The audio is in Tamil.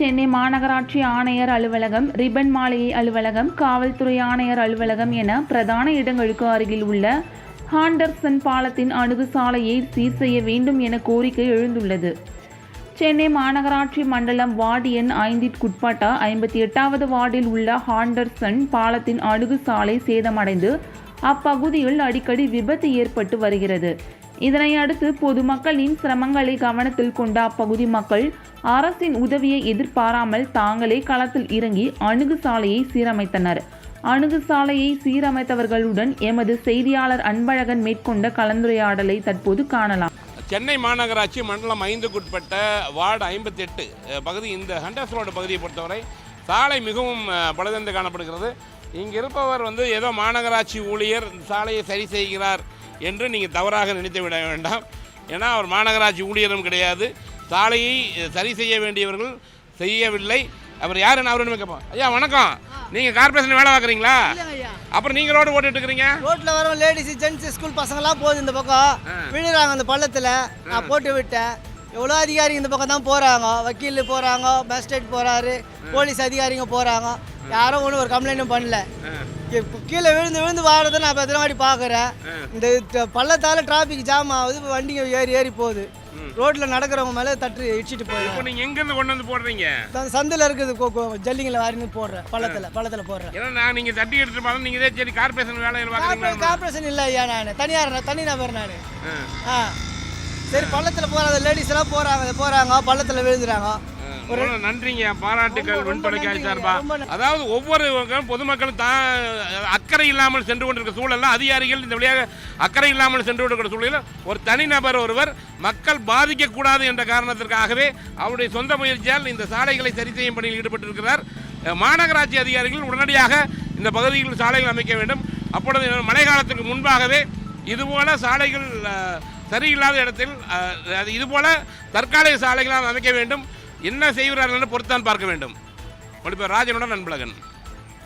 சென்னை மாநகராட்சி ஆணையர் அலுவலகம் ரிபன் மாளிகை அலுவலகம் காவல்துறை ஆணையர் அலுவலகம் என பிரதான இடங்களுக்கு அருகில் உள்ள ஹாண்டர்சன் பாலத்தின் அணுகு சாலையை சீர் செய்ய வேண்டும் என கோரிக்கை எழுந்துள்ளது. சென்னை மாநகராட்சி மண்டலம் வார்டு எண் ஐந்திற்குட்பட்ட ஐம்பத்தி எட்டாவது வார்டில் உள்ள ஹாண்டர்சன் பாலத்தின் அணுகு சாலை சேதமடைந்து அப்பகுதியில் அடிக்கடி விபத்து ஏற்பட்டு வருகிறது. இதனை அடுத்து பொதுமக்களின் சிரமங்களை கவனத்தில் கொண்ட அப்பகுதி மக்கள் அரசின் உதவியை எதிர்பாராமல் தாங்களே களத்தில் இறங்கி அணுகு சாலையை சீரமைத்தனர். அணுகு சாலையை சீரமைத்தவர்களுடன் எமது செய்தியாளர் அன்பழகன் மேற்கொண்ட கலந்துரையாடலை தற்போது காணலாம். சென்னை மாநகராட்சி மண்டலம் ஐந்துக்குட்பட்ட வார்டு ஐம்பத்தெட்டு பகுதி இந்த ஹண்டர்ஸ் ரோடு பகுதியை பொறுத்தவரை சாலை மிகவும் பலதந்து காணப்படுகிறது. இங்கே இருப்பவர் வந்து ஏதோ மாநகராட்சி ஊழியர் சாலையை சரி செய்கிறார் என்று நீங்கள் தவறாக நினைத்து விட வேண்டாம். ஏன்னா அவர் மாநகராட்சி ஊழியரும் கிடையாது. சாலையை சரி செய்ய வேண்டியவர்கள் செய்யவில்லை. அவர் யாருன்னு அவருன்னு கேட்போம். ஐயா வணக்கம். நீங்கள் கார்பரேஷன் வேலை பார்க்குறீங்களா? அப்புறம் நீங்கள் ரோடு ஓட்டிட்டு இருக்கிறீங்க? ரோட்ல வரும் லேடிஸ் ஜென்ஸ் ஸ்கூல் பசங்களாம் போகுது இந்த பக்கம். விழுறாங்க அந்த பள்ளத்துல. நான் போட்டு விட்டேன். எவ்வளோ அதிகாரிங்க இந்த பக்கம் தான் போறாங்க? வக்கீல் போறாங்க மேஜிஸ்ட்ரேட் போறாரு போலீஸ் அதிகாரிங்க போறாங்க. யாரும் ஒன்றும் ஒரு கம்ப்ளைண்ட்டும் பண்ணல. கீழே விழுந்து விழுந்து வாரதை நான் இப்போ எத்தனை வாட்டி பார்க்குறேன் இந்த பள்ளத்தால டிராஃபிக் ஜாம் ஆகுது வண்டிங்க ஏறி ஏறி போகுது. ரோட்டில் நடக்கிறவங்க மேலே தட்டு இடிச்சிட்டு போயிடும் நீங்கள் எங்கேருந்து கொண்டு வந்து போடுறீங்க? அந்த சந்தில் இருக்குது ஜல்லிங்களை வாரின்னு போடுறேன் பள்ளத்தில் பள்ளத்தில் போடுறேன். ஏன்னா நான் நீங்கள் தட்டி எடுத்துட்டு பார்த்தா நீங்கள் சரி கார்பரேஷன் பார்க்குறீங்களா கார்பரேஷன் இல்லை ஐயா நான். தனியார் தனி நபர் நான். ஆ. சரி பள்ளத்தில் போகிற லேடிஸ் எல்லாம் போகிறாங்க போகிறாங்க பள்ளத்தில் விழுந்துறாங்க. ஒரு நன்றிங்க பாராட்டுக்கள் ரொம்ப வெண் தொலைக்காட்சி நன்றிங்க, சார்பா. அதாவது ஒவ்வொரு பொதுமக்களும் தான் அக்கறை இல்லாமல் சென்று கொண்டிருக்கிற சூழல்ல அதிகாரிகள் இந்த வழியாக அக்கறை இல்லாமல் சென்று கொண்டிருக்கிற சூழலில் ஒரு தனிநபர் ஒருவர் மக்கள் பாதிக்கக்கூடாது என்ற காரணத்திற்காகவே அவருடைய சொந்த முயற்சியால் இந்த சாலைகளை சரி செய்யும் பணியில் ஈடுபட்டிருக்கிறார். மாநகராட்சி அதிகாரிகள் உடனடியாக இந்த பகுதியில் சாலைகள் அமைக்க வேண்டும். அப்பொழுது மழை காலத்துக்கு முன்பாகவே இதுபோல சாலைகள் சரியில்லாத இடத்தில் அது இதுபோல தற்காலிக சாலைகளால் அமைக்க வேண்டும். என்ன செய்கிறார்கள் என்று பொறுத்தான் பார்க்க வேண்டும். ஒளிப்பர் ராஜனுடன் அன்பழகன்.